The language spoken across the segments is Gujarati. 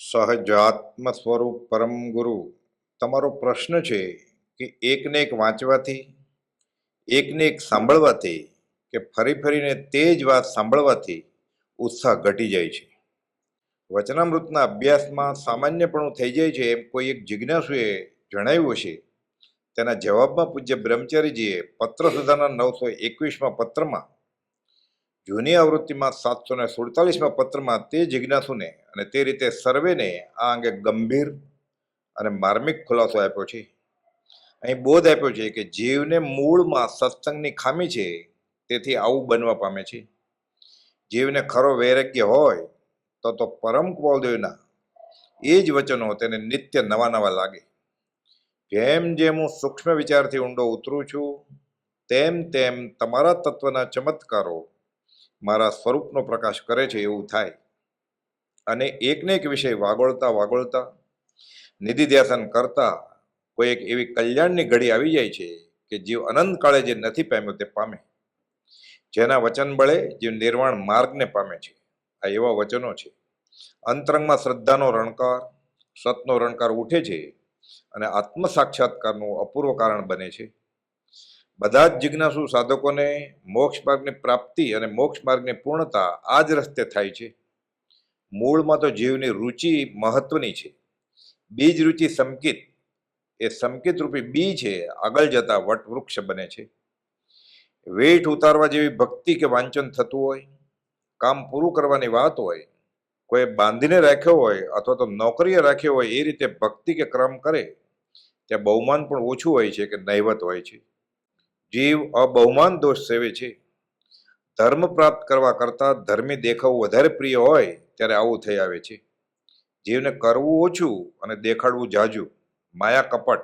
સહજાત્મ સ્વરૂપ પરમ ગુરુ. તમારો પ્રશ્ન છે કે એકને એક વાંચવાથી, એકને એક સાંભળવાથી કે ફરી ફરીને તે જ વાત સાંભળવાથી ઉત્સાહ ઘટી જાય છે. વચનામૃતના અભ્યાસમાં સામાન્યપણું થઈ જાય છે એમ કોઈ એક જિજ્ઞાસુએ જણાવ્યું છે તેના જવાબમાં પૂજ્ય બ્રહ્મચારીજીએ પત્ર સુધાના નવસો એકવીસમાં પત્રમાં જૂની આવૃત્તિમાં સાતસો ને સુડતાલીસમાં પત્રમાં તે જિજ્ઞાસુને અને તે રીતે સર્વેને આ અંગે ગંભીર અને માર્મિક ખુલાસો આપ્યો છે. અહીં બોધ આપ્યો છે કે જીવને મૂળમાં સત્સંગની ખામી છે તેથી આવું બનવા પામે છે. જીવને ખરો વૈરાગ્ય હોય તો તો પરમ કુવલદેવના એ જ વચનો તેને નિત્ય નવા નવા લાગે. જેમ જેમ હું સૂક્ષ્મ વિચારથી ઊંડો ઉતરું છું, તેમ તેમ તમારા તત્વના ચમત્કારો મારા સ્વરૂપનો પ્રકાશ કરે છે એવું થાય. અને એકને એક વિષય વાગોળતા વાગોળતા નિધિધ્યાસન કરતા કોઈ એક એવી કલ્યાણની ઘડી આવી જાય છે કે જીવ અનંત કાળે જે નથી પામ્યો તે પામે. જેના વચન બળે જીવ નિર્વાણ માર્ગને પામે છે. આ એવા વચનો છે. અંતરંગમાં શ્રદ્ધાનો રણકાર, સતનો રણકાર ઉઠે છે અને આત્મ સાક્ષાત્કારનું અપૂર્વ કારણ બને છે. બધા જ જિજ્ઞાસુ સાધકોને મોક્ષ માર્ગની પ્રાપ્તિ અને મોક્ષ માર્ગની પૂર્ણતા આ જ રસ્તે થાય છે. મૂળમાં તો જીવની રુચિ મહત્વની છે. બીજ રુચિ સંકિત એ સંકિત રૂપી બી છે, આગળ જતા વટવૃક્ષ બને છે. વેઠ ઉતારવા જેવી ભક્તિ કે વાંચન થતું હોય, કામ પૂરું કરવાની વાત હોય, કોઈ બાંધીને રાખ્યો હોય અથવા તો નોકરીએ રાખ્યો હોય એ રીતે ભક્તિ કે ક્રમ કરે, ત્યાં બહુમાન પણ ઓછું હોય છે કે નહિવત હોય છે. જીવ અબહુમાન દોષ સેવે છે. ધર્મ પ્રાપ્ત કરવા કરતાં ધર્મી દેખાવું વધારે પ્રિય હોય ત્યારે આવું થઈ આવે છે. જીવને કરવું ઓછું અને દેખાડવું જાજુ, માયા કપટ,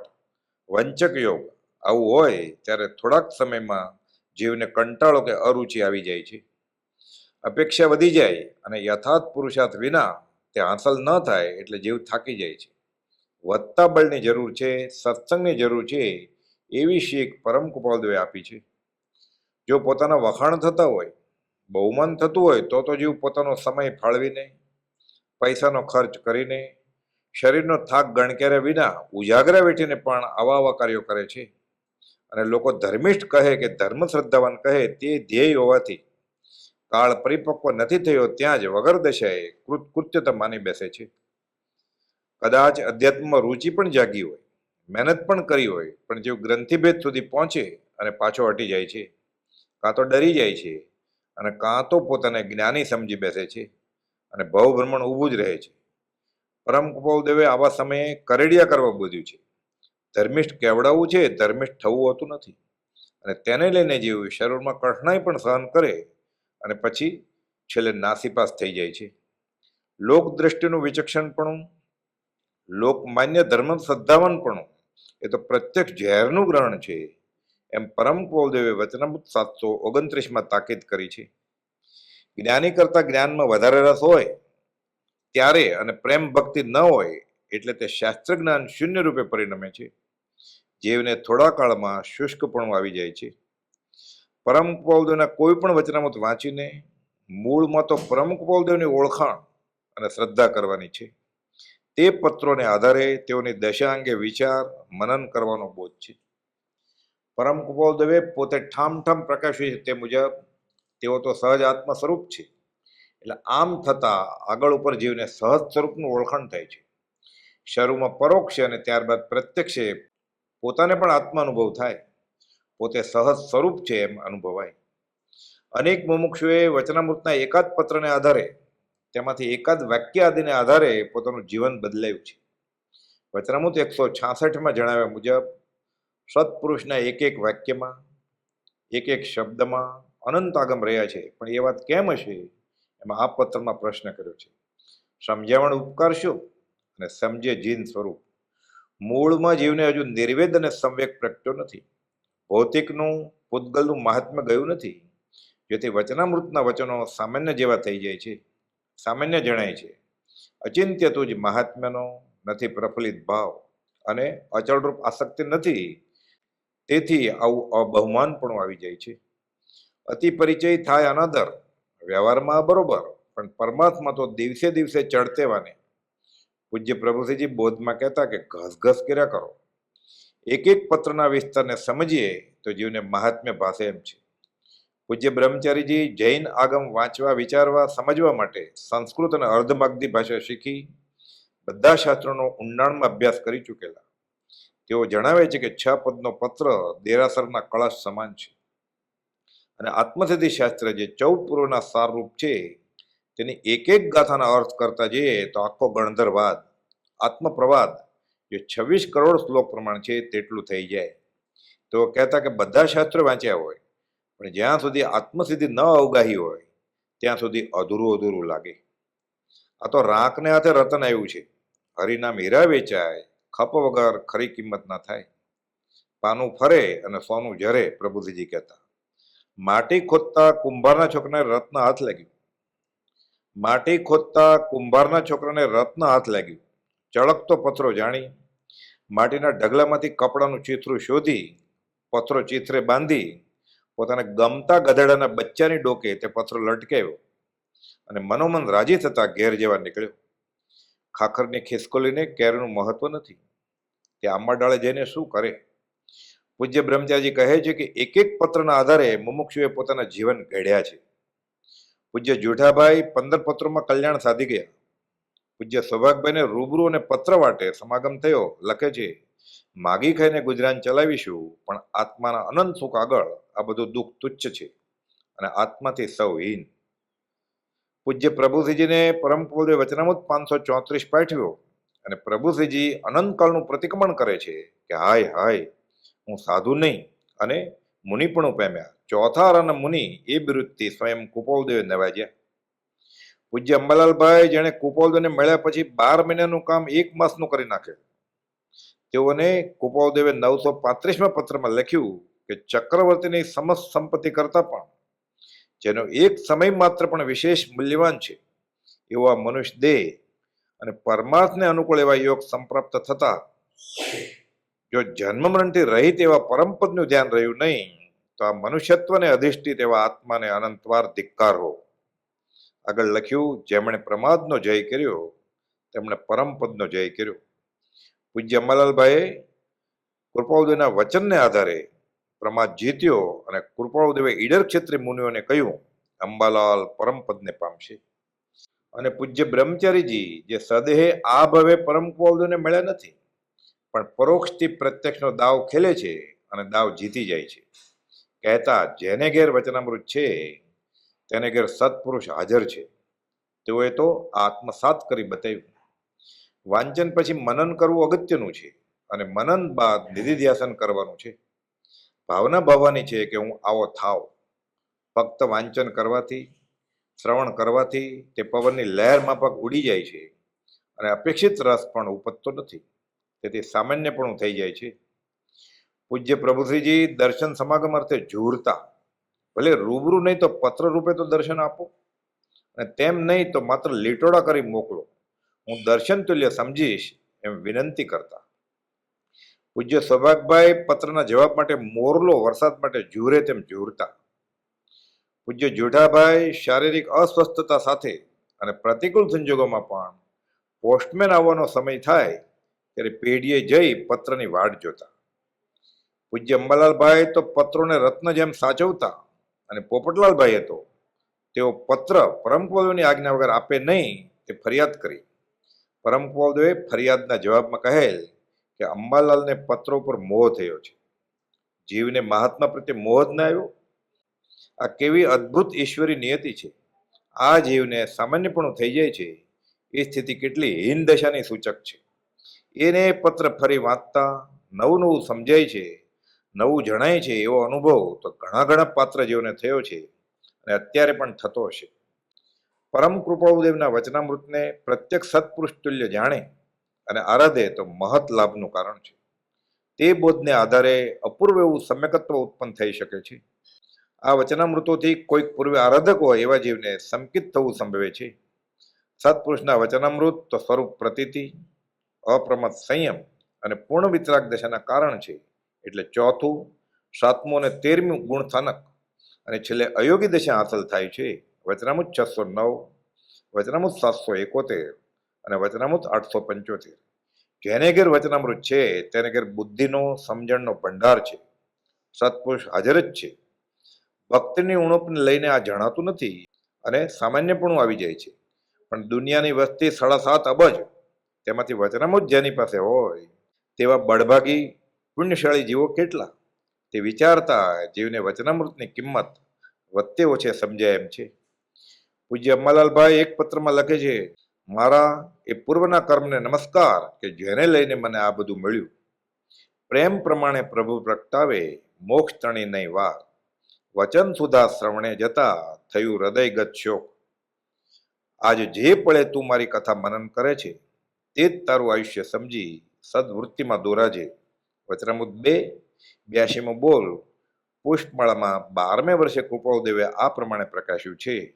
વંચક યોગ આવું હોય ત્યારે થોડાક સમયમાં જીવને કંટાળો કે અરુચિ આવી જાય છે. અપેક્ષા વધી જાય અને યથાર્થ પુરુષાર્થ વિના તે હાંસલ ન થાય એટલે જીવ થાકી જાય છે. વધતા બળની જરૂર છે, સત્સંગની જરૂર છે એવી શીખ પરમ કૃપાલદેવે આપી છે? જો પોતાના વખાણ થતા હોય, બહુમાન થતું હોય, તો તો જીવ પોતાનો સમય ફાળવીને પૈસાનો ખર્ચ કરીને શરીરનો થાક ગણક્યારે વિના ઉજાગરા વેઠીને પણ આવા આવા કાર્યો કરે છે. અને લોકો ધર્મિષ્ઠ કહે કે ધર્મ શ્રદ્ધાવાન કહે, તે ધ્યેય હોવાથી કાળ પરિપક્વ નથી થયો, ત્યાં જ વગર દશાએ કૃત કૃત્યતા માની બેસે છે. કદાચ અધ્યાત્મમાં રુચિ પણ જાગી હોય. મહેનત પણ કરી હોય, પણ જેવું ગ્રંથિભેદ સુધી પહોંચે અને પાછો હટી જાય છે, કાં તો ડરી જાય છે અને કાં તો પોતાને જ્ઞાની સમજી બેસે છે અને ભવભ્રમણ ઊભું જ રહે છે. પરમ કૃપાલદેવે આવા સમયે કરેડિયા કરવા બોધ્યું છે. ધર્મિષ્ઠ કેવડાવવું છે, ધર્મિષ્ઠ થવું હોતું નથી અને તેને લઈને જેવું શરીરમાં કઠણાઈ પણ સહન કરે અને પછી છેલ્લે નાસીપાસ થઈ જાય છે. લોક દ્રષ્ટિનું વિચક્ષણપણું લોકમાન્ય ધર્મ શ્રદ્ધાવાનપણું એ તો પ્રત્યક્ષ ઝેરનું ગ્રહણ છે. એમ પરમ કૌલદેવે વચનામૃત સાતસો ઓગણત્રીસમાં તાકીદ કરી છે. જ્ઞાની કરતા જ્ઞાનમાં વધારે રસ હોય ત્યારે અને પ્રેમ ભક્તિ ન હોય એટલે તે શાસ્ત્ર જ્ઞાન શૂન્ય રૂપે પરિણમે છે. જીવને થોડા કાળમાં શુષ્કપણું આવી જાય છે. પરમ કુપાલદેવના કોઈ પણ વચનામૃત વાંચીને મૂળમાં તો પરમ કુપાલદેવની ઓળખાણ અને શ્રદ્ધા કરવાની છે. તે પત્રોને આધારે તેઓની દશા અંગે વિચાર, મનન કરવાનો બોધ છે. પરમ કુપાલદેવે પોતે ઠામ ઠામ પ્રકાશ્યું છે તે મુજબ તેઓ તો સહજ આત્મ સ્વરૂપ છે. એટલે આમ થતાં આગળ ઉપર જીવને સહજ સ્વરૂપનું ઓળખાણ થાય છે. શરૂમાં પરોક્ષ અને ત્યારબાદ પ્રત્યક્ષે પોતાને પણ આત્મા અનુભવ થાય. પોતે સહજ સ્વરૂપ છે એમ અનુભવાય. અનેક મુમુક્ષુએ વચનામૃતના એકાદ પત્રને આધારે તેમાંથી એકાદ વાક્ય આદિને આધારે પોતાનું જીવન બદલાયું છે. વચનામૃત એકસો છાસઠમાં જણાવ્યા મુજબ, સત્પુરુષના એક એક વાક્યમાં, એક એક શબ્દમાં અનંત આગમ રહ્યા છે. પણ એ વાત કેમ હશે? એમાં આ પત્રમાં પ્રશ્ન કર્યો છે. સમજાવણ ઉપકાર શું? અને સમજે જીન સ્વરૂપ. મૂળમાં જીવને હજુ નિર્વેદ અને સંવેક પ્રગટ્યો નથી. ભૌતિકનું, પૂતગલનું મહાત્મ્ય ગયું નથી. જેથી વચનામૃતના વચનો સામાન્ય જેવા થઈ જાય છે. સામાન્ય જણાય છે. અચિંત્ય તુજ મહાત્મ્યનો નથી પ્રફુલ્લિત ભાવ અને અચળરૂપ આસક્તિ નથી. તેથી આવું અબહુમાન પણ આવી જાય છે. અતિ પરિચય થાય અનાદર, વ્યવહારમાં બરોબર, પણ પરમાત્મા તો દિવસે દિવસે ચડતેવાને પૂજ્ય પ્રભુસિંહજી બોધમાં કહેતા કે ઘસઘસ કર્યા કરો. એક એક પત્રના વિસ્તારને સમજીએ તો જીવને મહાત્મ્ય ભાષે એમ છે. પૂજ્ય બ્રહ્મચારીજી જૈન આગમ વાંચવા, વિચારવા, સમજવા માટે સંસ્કૃત અને અર્ધમાગધી ભાષા શીખી બધા શાસ્ત્રોનો ઊંડાણમાં અભ્યાસ કરી ચૂકેલા. તેઓ જણાવે છે કે છ પદનો પત્ર દેરાસરના કળશ સમાન છે. અને આત્મસિદ્ધિ શાસ્ત્ર જે ચૌદ પૂર્વના સારરૂપ છે, તેની એક એક ગાથાના અર્થ કરતા જઈએ તો આખો ગણધરવાદ, આત્મપ્રવાદ, જે છવ્વીસ કરોડ શ્લોક પ્રમાણ છે, તેટલું થઈ જાય. તો કહેતા કે બધા શાસ્ત્રો વાંચ્યા હોય. પણ જ્યાં સુધી આત્મસિદ્ધિ ન અવગાહી હોય, ત્યાં સુધી અધૂરું અધૂરું લાગે. આ તો રાંકને હાથે રતન આવ્યું છે. હરિનામ હીરા વેચાય, ખપ વગર ખરી કિંમત ના થાય. પાનું ફરે અને સોનું જરે પ્રભુજીજી કહેતા. માટી ખોદતા કુંભારના છોકરાને રત્ન હાથ લાગ્યું. માટી ખોદતા કુંભારના છોકરાને રત્ન હાથ લાગ્યું. ચળકતો પથરો જાણી. માટીના ઢગલામાંથી કપડાનું ચિત્રું શોધી પથરો ચિત્રે બાંધી પોતાને ગમતા ગધેડાના બચ્ચાની ડોકે તે પથરો લટકાવ્યો અને મનોમન રાજી થતા ઘેર જેવા નીકળ્યો. ખાખરની ખિસકોલીને કેરનું મહત્વ નથી. તે આંબા ડાળે જઈને શું કરે? પૂજ્ય બ્રહ્મચારી કહે છે કે એક એક પત્રના આધારે મુમુક્ષુએ પોતાના જીવન ઘડ્યા છે. પૂજ્ય જુઠાભાઈ પંદર પત્રોમાં કલ્યાણ સાધી ગયા. પૂજ્ય સૌભાગભાઈને રૂબરૂ અને પત્ર વાટે સમાગમ થયો. લખે છે માગી ખાઈને ગુજરાન ચલાવીશું, પણ આત્માના અનંત સુખ આગળ આ બધું દુઃખ તુચ્છ છે અને આત્માથી સૌહીન પૂજ્ય પ્રભુશ્રીજીને પરમ પૂજ્ય વચનામૃત પાંચસો ચોત્રીસ પાઠવ્યો અને પ્રભુશ્રીજી અનંતકાળનું પ્રતિક્રમણ કરે છે કે હાય હાય, હું સાધુ નહીં અને મુનિ પણ પામ્યા ચોથા અને મુનિ એ બિરુદથી સ્વયં કુપોલદેવે નવાજ્યા. પૂજ્ય અંબાલાલભાઈ જેણે કુપોલદેવને મળ્યા પછી બાર મહિનાનું કામ એક માસનું કરી નાખે. તેઓને કુપાવદેવે નવસો પાંત્રીસમાં પત્રમાં લખ્યું કે ચક્રવર્તીની સમસ્ત સંપત્તિ કરતા પણ, જેનો એક સમય માત્ર પણ વિશેષ મૂલ્યવાન છે, એવો આ મનુષ્ય દેહ અને પરમાર્થને અનુકૂળ એવા યોગ સંપ્રાપ્ત થતા, જો જન્મ મરણથી રહિત એવા પરમપદનું ધ્યાન રહ્યું નહીં, તો આ મનુષ્યત્વને અધિષ્ઠિત એવા આત્માને અનંતવાર ધિક્કાર આગળ લખ્યું, જેમણે પ્રમાદનો જય કર્યો, તેમણે પરમપદનો જય કર્યો. પૂજ્ય અંબાલાલભાઈ કૃપાળુદેવના વચનને આધારે પ્રમાદ જીત્યો અને કૃપાળુદેવે ઈડર ક્ષેત્રે મુનિઓને કહ્યું, અંબાલાલ પરમપદને પામશે. અને પૂજ્ય બ્રહ્મચારીજી, જે સદેહે આ ભવે પરમ કૃપાળુદેવને મળ્યા નથી, પણ પરોક્ષથી પ્રત્યક્ષનો દાવ ખેલે છે અને દાવ જીતી જાય છે. કહેતા જેને ઘેર વચનામૃત છે, તેને ઘેર સત્પુરુષ હાજર છે. તેઓએ તો આત્મસાત કરી બતાવ્યું. વાંચન પછી મનન કરવું અગત્યનું છે અને મનન બાદ નિધિધ્યાસન કરવાનું છે. ભાવના ભાવવાની છે કે હું આવો થાવ. ફક્ત વાંચન કરવાથી, શ્રવણ કરવાથી તે પવનની લહેર માફક ઉડી જાય છે અને અપેક્ષિત રસ પણ ઉપજતો નથી. તેથી સામાન્ય પણ થઈ જાય છે. પૂજ્ય પ્રભુશ્રીજી દર્શન સમાગમ અર્થે ઝૂરતા. ભલે રૂબરૂ નહીં તો પત્ર રૂપે તો દર્શન આપો અને તેમ નહીં તો માત્ર લીટોડા કરી મોકલો. હું દર્શન તુલ્ય સમજીશ એમ વિનંતી કરતા. પૂજ્ય સૌભાગભાઈ પત્રના જવાબ માટે મોરલો વરસાદ માટે ઝૂરે તેમ ઝૂરતા પૂજ્ય જોઢાભાઈ શારીરિક અસ્વસ્થતા સાથે અને પ્રતિકૂળ સંજોગોમાં પણ પોસ્ટમેન આવવાનો સમય થાય ત્યારે પેઢીએ જઈ પત્રની વાટ જોતા. પૂજ્ય અંબાલાલભાઈ તો પત્રોને રત્ન જેમ સાચવતા અને પોપટલાલભાઈએ તો તેઓ પત્ર પરમપદોની આજ્ઞા વગર આપે નહીં તે ફરિયાદ કરી. પરમકુવલદેવે ફરિયાદના જવાબમાં કહેલ કે અંબાલાલને પત્રો ઉપર મોહ થયો છે. જીવને મહાત્મા પ્રત્યે મોહ જ ન આવ્યો. આ કેવી અદ્ભુત ઈશ્વરી નિયતિ છે. આ જીવને સામાન્યપણું થઈ જાય છે. એ સ્થિતિ કેટલી હીન દશાની સૂચક છે. એને પત્ર ફરી વાંચતા નવું નવું સમજાય છે. નવું જણાય છે એવો અનુભવ તો ઘણા ઘણા પાત્ર જીવને થયો છે અને અત્યારે પણ થતો હશે. પરમ કૃપાળુદેવના વચનામૃતને પ્રત્યક્ષ સત્પુરુષ તુલ્ય જાણે અને આરાધે તો મહત લાભનું કારણ છે. તે બોધને આધારે અપૂર્વ એવું સમ્યકત્વ ઉત્પન્ન થઈ શકે છે. આ વચનામૃતોથી કોઈક પૂર્વે આરાધક હોય એવા જીવને સંકિત થવું સંભવે છે. સત્પુરુષના વચનામૃત તો સ્વરૂપ પ્રતીતિ અપ્રમત સંયમ અને પૂર્ણ વિતરાગ દશાના કારણ છે. એટલે ચોથું, સાતમું અને તેરમું ગુણ સ્થાનક અને છેલ્લે અયોગી દશા હાંસલ થાય છે. વચનામૃત છસો નવ વચનામુત સાતસો એકોતેર અને વચનામૃત આઠસો પંચોતેર. જેને ઘેર વચનામૃત છે, તેને ઘેર બુદ્ધિનો, સમજણનો ભંડાર છે. સત્પુરુષ હાજર જ છે. ભક્તની ઉણપને લઈને આ જણાતું નથી અને સામાન્યપણું આવી જાય છે. પણ દુનિયાની વસ્તી સાડા સાત અબજ, તેમાંથી વચનામૃત જેની પાસે હોય, તેવા બળભાગી, પુણ્યશાળી જીવો કેટલા? તે વિચારતા જીવને વચનામૃતની કિંમત વધતે ઓછે સમજાય એમ છે. પૂજ્ય અંબાલાલભાઈ એક પત્રમાં લખે છે, મારા એ પૂર્વના કર્મને નમસ્કાર કે જેને લઈને મને આ બધું મળ્યું. પ્રેમ પ્રમાણે પ્રભુ પ્રગટાવે, મોક્ષ તણી નહીં વાર. વચન સુધા શ્રવણે જતા થયું હૃદયગત શોક. આજ જે પળે તું મારી કથા મનન કરે છે, તે જ તારું આયુષ્ય સમજી સદવૃત્તિમાં દોરાજે. વચનામૃત બે બ્યાસીમાં બોલ. પુષ્પમાળામાં બારમે વર્ષે કૃપાળદેવે આ પ્રમાણે પ્રકાશ્યું છે.